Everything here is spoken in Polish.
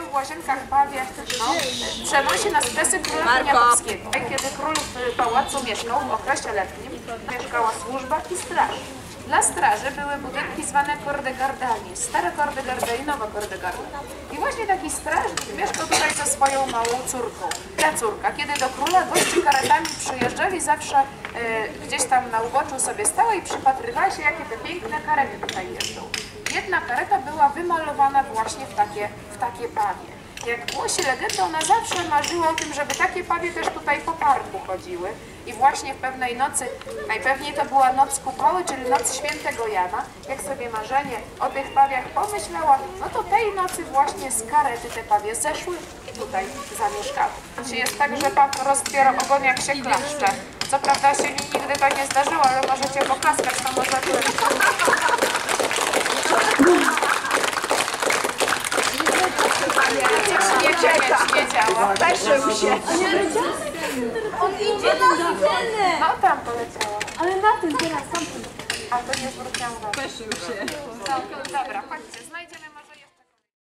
w łazienkach pawie no, przenosi nas czasy króla Poniatowskiego. Kiedy król w pałacu mieszkał w okresie letnim, mieszkała służba i straż. Dla straży były budynki zwane kordegardami, stare kordegarda i nowe kordegarda. I właśnie taki strażnik mieszkał tutaj ze swoją małą córką. Ta córka, kiedy do króla gości karetami przyjeżdżali, zawsze e, gdzieś tam na uboczu sobie stała i przypatrywała się, jakie te piękne karety tutaj jeżdżą. Była wymalowana właśnie w takie, w takie pawie. Jak głosi legenda, ona zawsze marzyła o tym, żeby takie pawie też tutaj po parku chodziły. I właśnie w pewnej nocy, najpewniej to była noc kupały, czyli noc świętego Jana, jak sobie marzenie o tych pawiach pomyślała, no to tej nocy właśnie z karety te pawie zeszły i tutaj zamieszkały. Czy jest tak, że pan rozpiera ogon jak się klaszcze? Co prawda się mi nigdy to nie zdarzyło, ale możecie poklaskać, to może tu nie, działa. Peszył się. On idzie na scenę. No tam poleciała. Ale na tym teraz, tamtym. A to nie zwróciłam uwagi. Peszył się. Chodźcie, znajdziemy.